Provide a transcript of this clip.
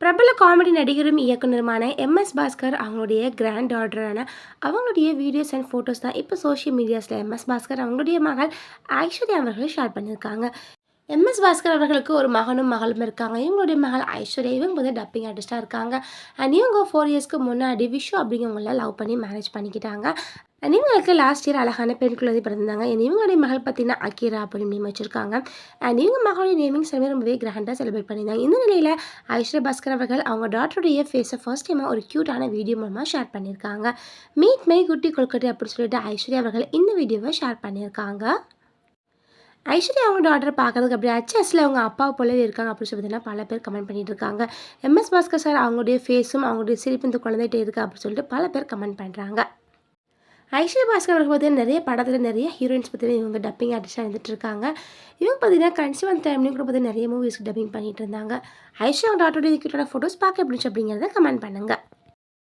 பிரபல காமெடி நடிகரும் இயக்குனருமான எம்எஸ் பாஸ்கர் அவங்களுடைய கிராண்ட் டாட்டரான அவங்களுடைய வீடியோஸ் அண்ட் ஃபோட்டோஸ் தான் இப்போ சோஷியல் மீடியாஸில் எம்எஸ் பாஸ்கர் அவங்களுடைய மகள் ஐஸ்வர்யா அவர்கள் ஷேர் பண்ணியிருக்காங்க. எம்எஸ் பாஸ்கர் அவர்களுக்கு ஒரு மகனும் மகளும் இருக்காங்க. இவங்களுடைய மகள் ஐஸ்வர்யா இவங்க வந்து டப்பிங் ஆர்டிஸ்ட்டாக இருக்காங்க. அண்ட் இவங்க ஃபோர் இயர்ஸ்க்கு முன்னாடி விஷு அப்படிங்கிறவங்கள லவ் பண்ணி மேரேஜ் பண்ணிக்கிட்டாங்க. அண்ட் இவங்களுக்கு லாஸ்ட் இயர் அழகான பெண் குழந்தை பிறந்தாங்க அண்ட் இவங்களுடைய மகள் பார்த்தீங்கன்னா அக்கீரா அப்படின்னு நேம் வச்சுருக்காங்க. அண்ட் இவங்க மகளுடைய நேமிங் செலவே ரொம்பவே கிராண்டாக செலிப்ரேட் பண்ணியிருந்தாங்க. இந்த நிலையில் ஐஸ்வர்யா பாஸ்கர் அவர்கள் அவங்க டாட்டருடைய ஃபேஸை ஃபர்ஸ்ட் டைமாக ஒரு க்யூட்டான வீடியோ மூலமாக ஷேர் பண்ணியிருக்காங்க. மீட் மை குட்டி கொல்கட்டை அப்படின்னு சொல்லிட்டு ஐஸ்வர்யா அவர்கள் இந்த வீடியோவை ஷேர் பண்ணியிருக்காங்க. ஐஸ்வர்யா அவங்க டாட்டரை பார்க்குறதுக்கு அப்படியே அச்சஸில் அவங்க அப்பா போலவே இருக்காங்க அப்படின்னு சொல்லி பல பேர் கமெண்ட் பண்ணிட்டு இருக்காங்க எம்எஸ் பாஸ்கர் சார் அவங்களுடைய ஃபேஸும் அவங்களுடைய சிரிப்பு இந்த குழந்தைகிட்ட இருக்குது அப்படின்னு சொல்லிட்டு பல பேர் கமெண்ட் பண்ணுறாங்க ஐஸ்வர்யா பாஸ்கர் அவர்கள் பார்த்தீங்கன்னா நிறைய படத்தில் நிறைய ஹீரோயின்ஸ் பார்த்தீங்கன்னா இவங்க டப்பிங் ஆர்டிஸ்டாக இருந்துட்டு இருக்காங்க. இவங்க பார்த்தீங்கன்னா கன்சிவ் அந்த கூட பார்த்தீங்கன்னா நிறைய மூவிஸ்க்கு டப்பிங் பண்ணிட்டு இருந்தாங்க. ஐஸ்வர்யா டாட்டோட கிட்ட ஃபோட்டோஸ் பார்க்க எப்படி அப்படிங்கிறத கமெண்ட் பண்ணுங்கள்